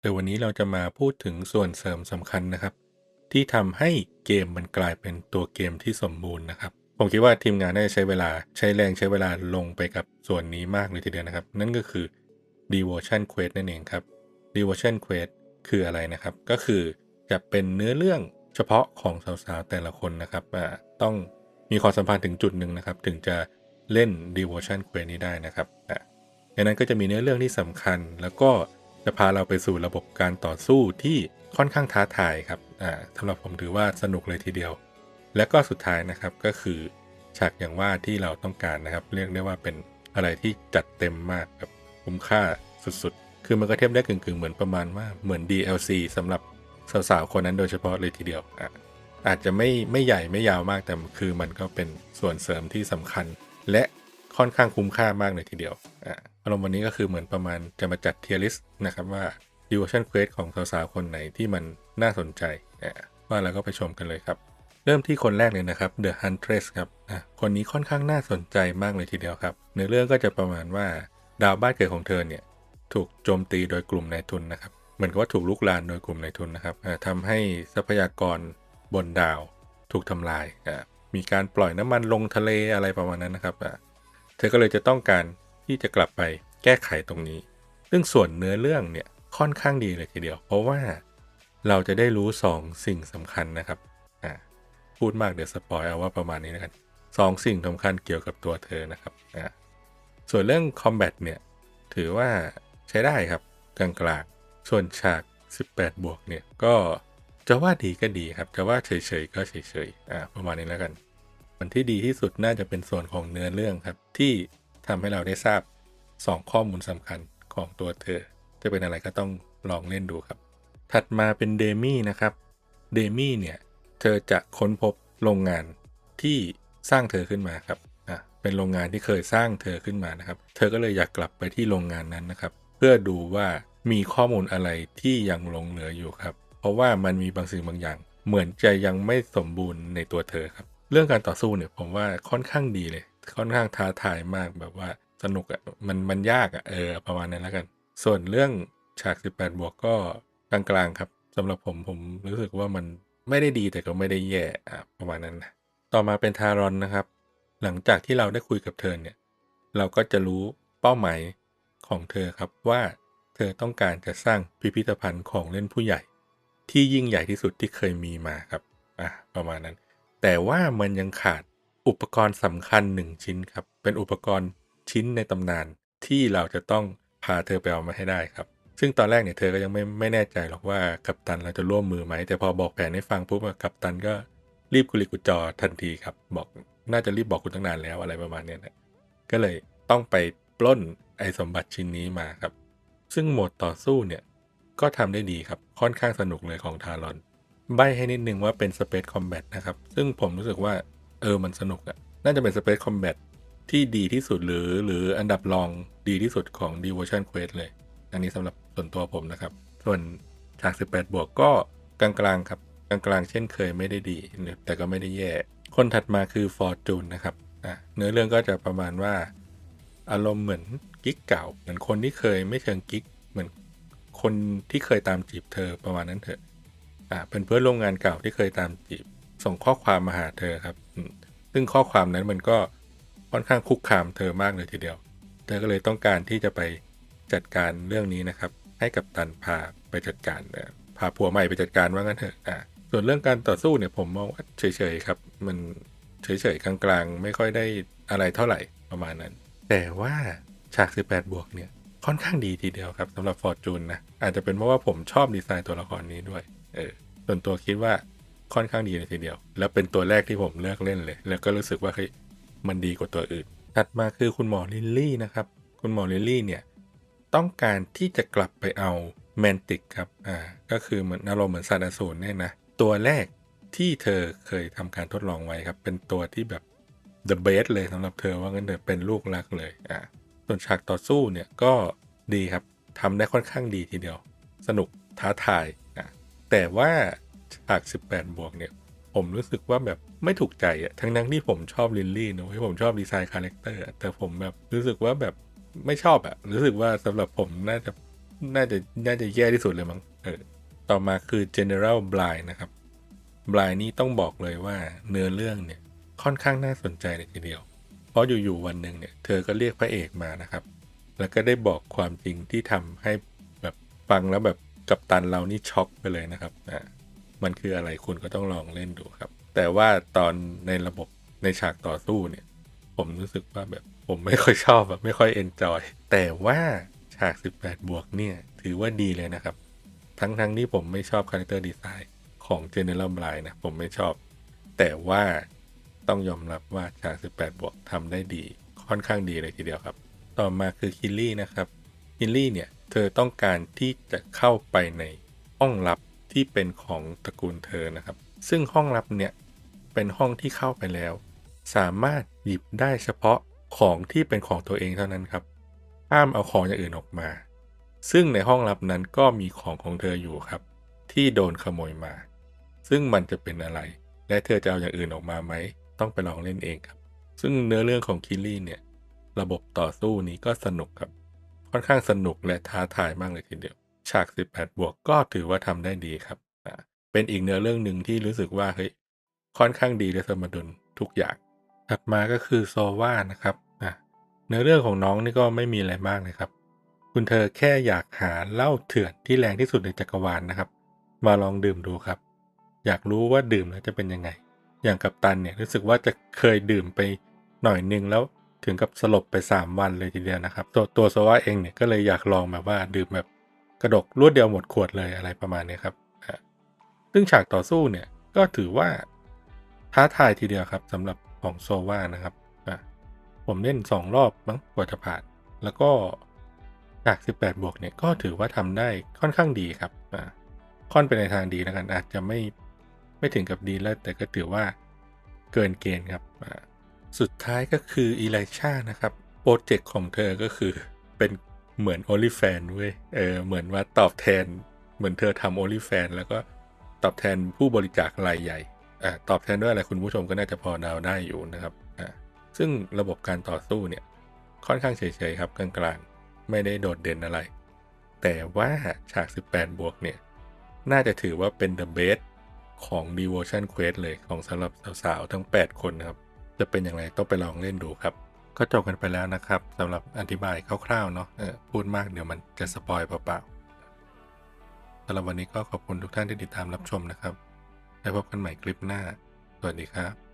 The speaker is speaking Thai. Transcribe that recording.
โดยวันนี้เราจะมาพูดถึงส่วนเสริมสำคัญนะครับ ที่ทำให้เกมมันกลายเป็นตัวเกมที่สมบูรณ์นะครับผมคิดว่าทีมงานน่าจะใช้เวลาใช้แรงใช้เวลาลงไปกับส่วนนี้มากเลยทีเดียวนะครับ นั่นก็คือ devotion quest นั่นเองครับ devotion quest คืออะไรนะครับ ก็คือจะเป็นเนื้อเรื่องเฉพาะของสาวๆแต่ละคนนะครับอ่าต้องมีความสัมพันธ์ถึงจุดหนึ่งนะครับ ถึงจะเล่น devotion quest นี้ได้นะครับอะดังนั้นก็จะมีเนื้อเรื่องที่สำคัญแล้วก็ จะพาเราไปสู่ระบบการต่อสู้ที่ค่อนข้างท้าทายครับอ่าสำหรับผมถือว่าสนุกเลยทีเดียว และก็สุดท้ายนะครับก็คือฉากอย่างว่าที่เราต้องการนะครับ เรียกได้ว่าเป็นอะไรที่จัดเต็มมากแบบคุ้มค่าสุดๆ คือมันก็เทียบได้กึ่งๆ เหมือนประมาณว่าเหมือน DLC สำหรับสาวๆคนนั้นโดยเฉพาะเลยทีเดียวอะอาจจะไม่ไม่ใหญ่ไม่ยาวมากแต่คือมันก็เป็นส่วนเสริมที่สำคัญ และค่อนข้างคุ้มค่ามากเลยทีเดียวอะ อารมณ์วันนี้ก็คือเหมือนประมาณจะมาจัดเทียร์ลิสต์นะครับว่า Devotion Quest ของสาวๆคนไหนที่มันน่าสนใจอะว่าแล้วก็ไปชมกันเลยครับ เริ่มที่คนแรกเลยนะครับ The Huntress ครับคนนี้ค่อนข้างน่าสนใจมากเลยทีเดียวครับในเรื่องก็จะประมาณว่าดาวบ้านเกิดของเธอเนี่ยถูกโจมตีโดยกลุ่มนายทุนนะครับเหมือนกับว่าถูกลุกลานโดยกลุ่มนายทุนนะครับทำให้ทรัพยากรบนดาวถูกทำลาย มีการปล่อยน้ำมันลงทะเลอะไรประมาณนั้นนะครับ เธอก็เลยจะต้องการ ที่จะกลับไปแก้ไขตรงนี้ ซึ่งส่วนเนื้อเรื่องเนี่ยค่อนข้างดีเลยทีเดียว เพราะว่าเราจะได้รู้ 2 สิ่งสำคัญนะครับอะพูดมากเดี๋ยวสปอยเอาว่าประมาณนี้นะครับสองสิ่งสำคัญเกี่ยวกับตัวเธอนะครับอ่าส่วนเรื่องคอมแบทเนี่ยถือว่าใช้ได้ครับกลางๆ ส่วนฉาก 18 บวกเนี่ยก็จะว่าดีก็ดีครับ จะว่าเฉยๆก็เฉยๆอ่าประมาณนี้แล้วกัน มันที่ดีที่สุดน่าจะเป็นส่วนของเนื้อเรื่องครับ ที่ ทำให้เราได้ทราบ 2 ข้อมูลสำคัญของตัวเธอ จะเป็นอะไรก็ต้องลองเล่นดูครับ ถัดมาเป็นเดมี่นะครับเดมี่เนี่ย เธอจะค้นพบโรงงานที่สร้างเธอขึ้นมาครับอะเป็นโรงงานที่เคยสร้างเธอขึ้นมานะครับ เธอก็เลยอยากกลับไปที่โรงงานนั้นนะครับ เพื่อดูว่ามีข้อมูลอะไรที่ยังหลงเหลืออยู่ครับ เพราะว่ามันมีบางสิ่งบางอย่าง เหมือนจะยังไม่สมบูรณ์ในตัวเธอครับ เรื่องการต่อสู้เนี่ยผมว่าค่อนข้างดีเลย ค่อนข้างท้าทายมากแบบว่าสนุกอะ่ะมันมันยากอะ่ะเออประมาณนั้นแล้วกัน ส่วนเรื่องฉาก 18 บวกก็กลางๆครับสำหรับผมผมรู้สึกว่ามันไม่ได้ดีแต่ก็ไม่ได้แย่อะประมาณนั้นนะต่อมาเป็นทารอนนะครับ หลังจากที่เราได้คุยกับเธอเนี่ย เราก็จะรู้เป้าหมายของเธอครับว่าเธอต้องการจะสร้างพิพิธภัณฑ์ของเล่นผู้ใหญ่ ที่ยิ่งใหญ่ที่สุดที่เคยมีมาครับอะประมาณนั้น แต่ว่ามันยังขาด อุปกรณ์สำคัญหนึ่งชิ้นครับ เป็นอุปกรณ์ชิ้นในตำนานที่เราจะต้องพาเธอไปเอามาให้ได้ครับ ซึ่งตอนแรกเนี่ยเธอก็ยังไม่ไม่แน่ใจหรอกว่ากัปตันเราจะร่วมมือไหม แต่พอบอกแผนให้ฟังปุ๊บกัปตันก็รีบกุลิกุจอทันทีครับ บอกน่าจะรีบบอกคุณตั้งนานแล้วอะไรประมาณนี้นะก็เลยต้องไปปล้นไอสมบัติชิ้นนี้มาครับ ซึ่งโหมดต่อสู้เนี่ยก็ทำได้ดีครับ ค่อนข้างสนุกเลยของทารอน ใบให้นิดนึงว่าเป็น Space Combat นะครับ ซึ่งผมรู้สึกว่า เออมันสนุกอะน่าจะเป็น Space Combat ที่ดีที่สุดหรือหรืออันดับรองดีที่สุดของ Devotion Quest เลย อันนี้สำหรับส่วนตัวผมนะครับ ส่วนฉาก 18 บวกก็กลางๆครับกลางๆเช่นเคยไม่ได้ดี แต่ก็ไม่ได้แย่ คนถัดมาคือ Fortune นะครับอะเนื้อเรื่องก็จะประมาณว่า อารมณ์เหมือนกิ๊กเก่า เหมือนคนที่เคยไม่เชิงกิ๊กเหมือนคนที่เคยตามจีบเธอประมาณนั้นเถอะอ่าเป็นเพื่อนร่วมงานเก่าที่เคยตามจีบ ส่งข้อความมาหาเธอครับ ซึ่งข้อความนั้นมันก็ค่อนข้างคุกคามเธอมากเลยทีเดียว เธอก็เลยต้องการที่จะไปจัดการเรื่องนี้นะครับ ให้กับตันพาไปจัดการพาผัวใหม่ไปจัดการว่างั้นเถอะอ่าส่วนเรื่องการต่อสู้เนี่ยผมมองว่าเฉยๆครับ มันเฉยๆกลางๆ ไม่ค่อยได้อะไรเท่าไหร่ประมาณนั้น แต่ว่าฉาก 18 บวกเนี่ยค่อนข้างดีทีเดียวครับสำหรับฟอร์จูนนะอาจจะเป็นเพราะว่าผมชอบดีไซน์ตัวละครนี้ด้วย เออส่วนตัวคิดว่า ค่อนข้างดีเลยทีเดียว แล้วเป็นตัวแรกที่ผมเลือกเล่นเลย แล้วก็รู้สึกว่าเฮ้ยมันดีกว่าตัวอื่น ถัดมาคือคุณหมอลิลลี่นะครับ คุณหมอลิลลี่เนี่ยต้องการที่จะกลับไปเอาแมนติกครับ อ่า ก็คือเหมือนอารมณ์เหมือนซาดาสูนเนี่ยนะ ตัวแรกที่เธอเคยทำการทดลองไว้ครับ เป็นตัวที่แบบ the best เลยสำหรับเธอว่างั้นเถอะเป็นลูกรักเลย อ่าส่วนฉากต่อสู้เนี่ยก็ดีครับทำได้ค่อนข้างดีทีเดียว สนุกท้าทาย อะแต่ว่า ฉาก18 บวกเนี่ย ผมรู้สึกว่าแบบไม่ถูกใจอะทั้งนั้นที่ผมชอบลิลลี่นะที่ผมชอบดีไซน์คาแรคเตอร์แต่ผมแบบรู้สึกว่าแบบไม่ชอบอะรู้สึกว่าสำหรับผมน่าจะน่าจะน่าจะแย่ที่สุดเลยมั้งเออต่อมาคือ general blind นะครับ blind นี่ต้องบอกเลยว่าเนื้อเรื่องเนี่ยค่อนข้างน่าสนใจเลยทีเดียว เพราะอยู่ๆวันหนึ่งเนี่ยเธอก็เรียกพระเอกมานะครับ แล้วก็ได้บอกความจริงที่ทำให้แบบฟังแล้วแบบกับตันเรานี่ช็อกไปเลยนะครับอ่า มันคืออะไรคุณก็ต้องลองเล่นดูครับ แต่ว่าตอนในระบบในฉากต่อสู้เนี่ย ผมรู้สึกว่าแบบผมไม่ค่อยชอบแบบไม่ค่อยเอนจอยแต่ว่าฉาก 18 บวกเนี่ย ถือว่าดีเลยนะครับ ทั้งทั้งๆที่ผมไม่ชอบคาแรคเตอร์ดีไซน์ของ General Blind นะผมไม่ชอบ แต่ว่าต้องยอมรับว่าฉาก 18 บวกทำได้ดี ค่อนข้างดีเลยทีเดียวครับ ต่อมาคือคิลลี่นะครับคิลลี่เนี่ย เธอต้องการที่จะเข้าไปในห้องลับ ที่เป็นของตระกูลเธอนะครับ ซึ่งห้องลับเนี่ยเป็นห้องที่เข้าไปแล้ว สามารถหยิบได้เฉพาะของที่เป็นของตัวเองเท่านั้นครับห้ามเอาของอย่างอื่นออกมา ซึ่งในห้องลับนั้นก็มีของของเธออยู่ครับ ที่โดนขโมยมา ซึ่งมันจะเป็นอะไร และเธอจะเอาอย่างอื่นออกมาไหมต้องไปลองเล่นเองครับ ซึ่งเนื้อเรื่องของคิลลี่เนี่ยระบบต่อสู้นี้ก็สนุกครับ ค่อนข้างสนุกและท้าทายมากเลยทีเดียว ฉาก 18 บวกก็ถือว่าทำได้ดีครับ เป็นอีกเนื้อเรื่องหนึ่งที่รู้สึกว่าเฮ้ยค่อนข้างดีและสมดุลทุกอย่าง ถัดมาก็คือโซวานะครับเนื้อเรื่องของน้องนี่ก็ไม่มีอะไรมากเลยครับ คุณเธอแค่อยากหาเหล้าเถื่อนที่แรงที่สุดในจักรวาลนะครับ มาลองดื่มดูครับ อยากรู้ว่าดื่มแล้วจะเป็นยังไง อย่างกับตันเนี่ยรู้สึกว่าจะเคยดื่มไปหน่อยนึงแล้วถึงกับสลบไป 3 วันเลยทีเดียวนะครับ ตัวตัวโซวาเองเนี่ยก็เลยอยากลองแบบว่าดื่มแบบ กระดกรวดเดียวหมดขวดเลยอะไรประมาณนี้ครับซึ่งฉากต่อสู้เนี่ยก็ถือว่าท้าทายทีเดียวครับสำหรับของโซวานะครับผมเล่น 2 รอบมั้งกว่าจะผ่าน แล้วก็จาก 18 บวกเนี่ยก็ถือว่าทำได้ค่อนข้างดีครับค่อนไปในทางดีแล้วกันอาจจะไม่ไม่ถึงกับดีแล้ว แต่ก็ถือว่าเกินเกณฑ์ครับสุดท้ายก็คืออีไลชานะครับ โปรเจกต์ของเธอก็คือเป็น เหมือน o อลิแฟนเว้ยเออเหมือนว่าตอบแทน เหมือนเธอทำ o อลิแฟนแล้วก็ตอบแทนผู้บริจาครายใหญ่อ่าตอบแทนด้วยอะไรคุณผู้ชมก็น่าจะพอเดาได้อยู่นะครับอ่าซึ่งระบบการต่อสู้เนี่ยค่อนข้างเฉยๆครับกลางๆ ไม่ได้โดดเด่นอะไร แต่ว่าฉาก 18 บวกเนี่ย น่าจะถือว่าเป็น the best ของ Devotion Quest เลยของสำหรับสาวๆ ทั้ง 8 คนนะครับ จะเป็นอย่างไรต้องไปลองเล่นดูครับ ก็จบกันไปแล้วนะครับสำหรับอธิบายคร่าวๆเนาะออพูดมากเดี๋ยวมันจะสปอยเปล่าๆสำหรับวันนี้ก็ขอบคุณทุกท่านที่ติดตามรับชมนะครับ แล้วพบกันใหม่คลิปหน้า สวัสดีครับ